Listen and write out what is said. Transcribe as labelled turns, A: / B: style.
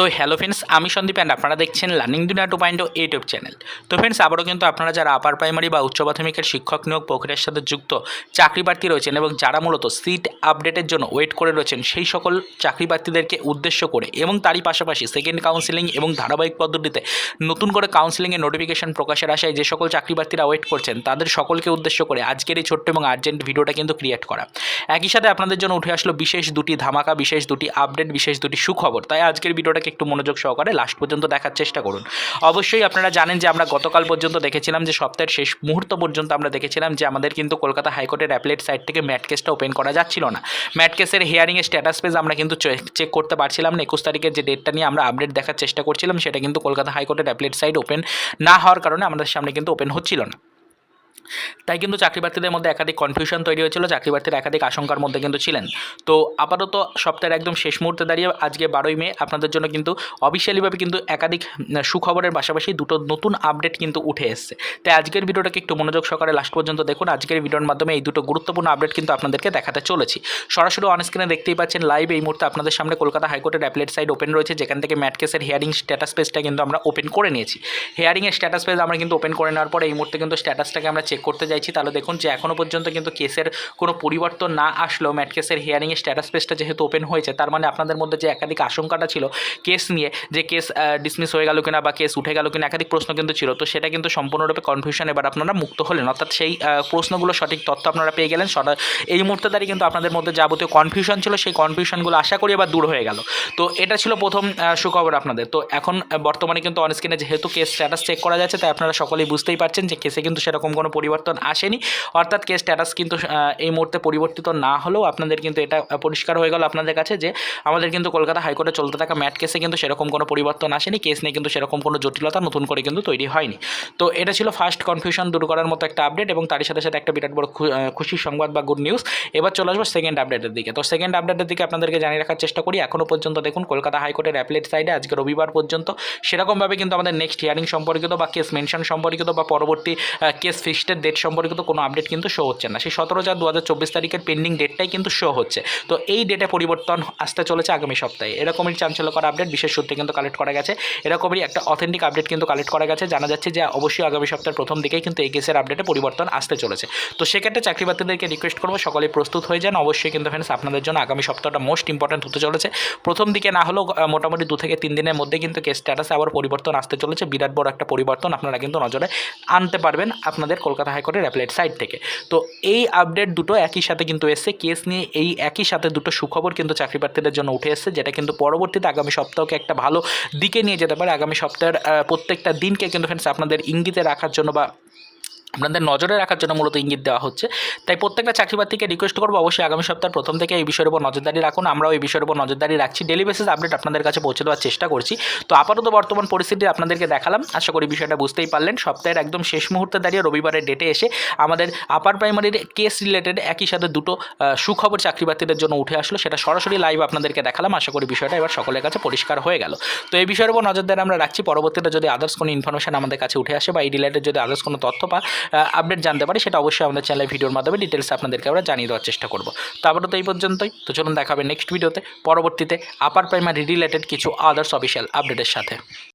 A: তো hello friends আমি Sandeep and আপনারা দেখছেন learning Duniya two point YouTube channel তো ফ্রেন্ডস আবারও কিন্তু আপনারা যারা আপার প্রাইমারি বা উচ্চ প্রাথমিকের শিক্ষক নিয়োগ প্রক্রিয়ার সাথে যুক্ত, চাকরি প্রার্থী রয়েছেন এবং যারা মূলত সিট আপডেটের জন্য ওয়েট করে রয়েছেন, সেই সকল চাকরি প্রার্থীদেরকে উদ্দেশ্য করে এবং তারই পাশাপাশি সেকেন্ড কাউন্সিলিং এবং ধারাবাহিক পদ্ধতিতে নতুন করে কাউন্সিলিংয়ের নোটিফিকেশন প্রকাশের আশায় যে সকল চাকরি প্রার্থীরা ওয়েট করছেন, তাদের সকলকে উদ্দেশ্য করে আজকের এই ছোট্ট এবং আর্জেন্ট ভিডিওটা কিন্তু ক্রিয়েট করা। একই সাথে আপনাদের জন্য উঠে আসলো বিশেষ দুটি ধামাকা, বিশেষ দুটি আপডেট বিশেষ দুটি সুখবর। তাই আজকের ভিডিওটাকে একটু মনোযোগ সহকারে লাস্ট পর্যন্ত দেখার চেষ্টা করুন। অবশ্যই আপনারা জানেন যে আমরা গতকাল পর্যন্ত দেখেছিলাম যে সপ্তাহের শেষ মুহূর্ত পর্যন্ত আমরা দেখেছিলাম যে আমাদের কিন্তু কলকাতা হাইকোর্টের অ্যাপলেট সাইট থেকে ম্যাট কেসটা ওপেন করা যাচ্ছিল না। ম্যাট কেসের হিয়ারিংয়ের স্ট্যাটাস পেজ আমরা কিন্তু চেক করতে পারছিলাম না। একুশ তারিখের যে ডেটটা নিয়ে আমরা আপডেট দেখার চেষ্টা করছিলাম, সেটা কিন্তু কলকাতা হাইকোর্টের অ্যাপলেট সাইট ওপেন না হওয়ার কারণে আমাদের সামনে কিন্তু ওপেন হচ্ছিল না। তাই কিন্তু চাকরি প্রার্থীদের মধ্যে একাধিক কনফিউশন তৈরি হয়েছিল চাকরি প্রার্থীরা একাধিক আশঙ্কার মধ্যে কিন্তু ছিলেন। তো আপাতত সপ্তাহের একদম শেষ মুহূর্তে দাঁড়িয়ে আজকে বারোই মে, আপনাদের জন্য কিন্তু অফিসিয়ালিভাবে কিন্তু একাধিক সুখবরের পাশাপাশি দুটো নতুন আপডেট কিন্তু উঠে এসছে। তাই আজকের ভিডিওটাকে একটু মনোযোগ সহকারে লাস্ট পর্যন্ত দেখুন। আজকের ভিডিওর মাধ্যমে এই দুটো গুরুত্বপূর্ণ আপডেট কিন্তু আপনাদেরকে দেখাতে চলেছি। সরাসরি অনস্ক্রিনে দেখতেই পাচ্ছেন লাইভ এই মুহূর্তে আপনাদের সামনে কলকাতা হাইকোর্টের অ্যাপলেট সাইট ওপেন রয়েছে, যেখান থেকে ম্যাট কেসের হিয়ারিং স্ট্যাটাস পেজটা কিন্তু আমরা ওপেন করে নিয়েছি। হিয়ারিংয়ের স্ট্যাটাস পেজ আমরা কিন্তু ওপেন করে নেওয়ার পরে এই মুহূর্তে কিন্তু স্ট্যাটাসটাকে আমরা চেক করতে যাইছি তাহলে দেখুন যে এখনও পর্যন্ত কিন্তু কেসের কোনো পরিবর্তন না আসলেও ম্যাট কেসের হিয়ারিংয়ের স্ট্যাটাস পেজটা যেহেতু ওপেন হয়েছে, তার মানে আপনাদের মধ্যে যে একাধিক আশঙ্কাটা ছিল কেস নিয়ে যে কেস ডিসমিস হয়ে গেল কিনা বা কেস উঠে গেল কিনা, একাধিক প্রশ্ন কিন্তু ছিল, তো সেটা কিন্তু সম্পূর্ণরূপে কনফিউশন এবার আপনারা মুক্ত হলেন। অর্থাৎ সেই প্রশ্নগুলো সঠিক তথ্য আপনারা পেয়ে গেলেন। এই মুহূর্তে দাঁড়িয়ে কিন্তু আপনাদের মধ্যে যাবতীয় কনফিউশন ছিল, সেই কনফিউশনগুলো আশা করি এবার দূর হয়ে গেল। তো এটা ছিল প্রথম সুখবর আপনাদের। তো এখন বর্তমানে কিন্তু অনস্ক্রিনে যেহেতু কেস স্ট্যাটাস চেক করা যাচ্ছে, তাই আপনারা সকলেই বুঝতেই পারছেন যে কেসে কিন্তু সেরকম কোনো পরিবর্তন আসেনি। অর্থাৎ কেস স্ট্যাটাস কিন্তু এই মুহূর্তে পরিবর্তিত না হলেও আপনাদের কিন্তু এটা পরিষ্কার হয়ে গেল আপনাদের কাছে যে আমাদের কিন্তু কলকাতা হাইকোর্টে চলতে থাকা ম্যাট কেসে কিন্তু সেরকম কোনো পরিবর্তন আসেনি। কেস নিয়ে কিন্তু সেরকম কোনো জটিলতা নতুন করে কিন্তু তৈরি হয়নি। তো এটা ছিল ফার্স্ট কনফিউশন দূর করার মতো একটা আপডেট এবং তারই সাথে সাথে একটা বিরাট বড় খুশির সংবাদ বা গুড নিউজ এবার চলে আসব সেকেন্ড আপডেটের দিকে। তো সেকেন্ড আপডেটের দিকে আপনাদেরকে জানিয়ে রাখার চেষ্টা করি। এখনও পর্যন্ত দেখুন কলকাতা হাইকোর্টের অ্যাপলেট সাইডে আজকে রবিবার পর্যন্ত। সেরকমভাবে কিন্তু আমাদের নেক্সট হিয়ারিং সম্পর্কিত বা কেস মেনশন সম্পর্কিত বা পরবর্তী কেস ফিক্সডের ডেট সম্পর্কিত কোনো আপডেট কিন্তু শো হচ্ছে না। সেই সতেরো চার দু তারিখের পেন্ডিং ডেটটাই কিন্তু শো হচ্ছে। তো এই ডেটে পরিবর্তন আসতে চলেছে আগামী সপ্তাহে। এরকমই চাঞ্চল্যকর আপডেট বিশেষ সূত্রে কিন্তু কালেক্ট করা গেছে। এরকমই একটা অথেন্টিক আপডেট কিন্তু কালেক্ট করা গেছে। জানা যাচ্ছে যে অবশ্যই আগামী সপ্তাহের প্রথম দিকেই কিন্তু এই কেসের আপডেটে পরিবর্তন আসতে চলেছে। তো সেক্ষেত্রে চাকরি প্রার্থীদেরকে রিকোয়েস্ট করব, সকলে প্রস্তুত হয়ে যান। অবশ্যই কিন্তু ফ্রেন্ডস আপনাদের জন্য আগামী সপ্তাহটা মোস্ট ইম্পর্ট্যান্ট হতে চলেছে। প্রথম দিকে না হলেও মোটামুটি দু থেকে তিন দিনের মধ্যে কিন্তু কেস স্ট্যাটাসে আবার পরিবর্তন আসতে চলেছে। বিরাট বড় একটা পরিবর্তন আপনারা কিন্তু নজরে আনতে পারবেন। আপনাদের কলকাতা হাইকোর্টের অ্যাপলেট সাইট থেকে। তো এই আপডেট দুটো একই সাথে কিন্তু এসছে। কেস নিয়ে এই একই সাথে দুটো সুখবর কিন্তু চাকরি প্রার্থীদের জন্য উঠে এসছে, যেটা কিন্তু পরবর্তীতে আগামী সপ্তাহকে একটা ভালো দিকে নিয়ে যেতে পারে। আগামী সপ্তাহের প্রত্যেকটা দিনকে কিন্তু ফ্রেন্ডস আপনাদের ইঙ্গিতে রাখার জন্য বা আপনাদের নজরে রাখার জন্য মূলত ইঙ্গিত দেওয়া হচ্ছে। তাই প্রত্যেকটা চাকরি প্রার্থীকে রিকোয়েস্ট করব, অবশ্যই আগামী সপ্তাহের প্রথম থেকে এই বিষয়ের উপর নজরদারি রাখুন। আমরাও এই বিষয়ের উপর নজরদারি রাখছি। ডেলি বেসিস আপডেট আপনাদের কাছে পৌঁছে দেওয়ার চেষ্টা করছি। তো আপাতত বর্তমান পরিস্থিতি আপনাদেরকে দেখালাম। আশা করি বিষয়টা বুঝতেই পারলেন। সপ্তাহের একদম শেষ মুহূর্তে দাঁড়িয়ে রবিবারের ডেটে এসে আমাদের আপার প্রাইমারির কেস রিলেটেড একই সাথে দুটো সুখবর চাকরি প্রার্থীদের জন্য উঠে আসলো। সেটা সরাসরি লাইভ আপনাদেরকে দেখালাম। আশা করি বিষয়টা এবার সকলের কাছে পরিষ্কার হয়ে গেল। তো এই বিষয়ের উপর নজরদারি আমরা রাখছি। পরবর্তীতে যদি আদার্স কোনো ইনফরমেশন আমাদের কাছে উঠে আসে বা এই রিলেটেড যদি আদার্স কোনো তথ্য বা আপডেট জানতে পারি, সেটা অবশ্যই আমাদের চ্যানেলে ভিডিওর মাধ্যমে ডিটেলস আপনাদেরকে আমরা জানিয়ে দেওয়ার চেষ্টা করব। তো এই পর্যন্তই, তো চলুন দেখাবে নেক্সট ভিডিওতে পরবর্তীতে আপার প্রাইমারি রিলেটেড কিছু আদার্স অফিসিয়াল আপডেটের সাথে।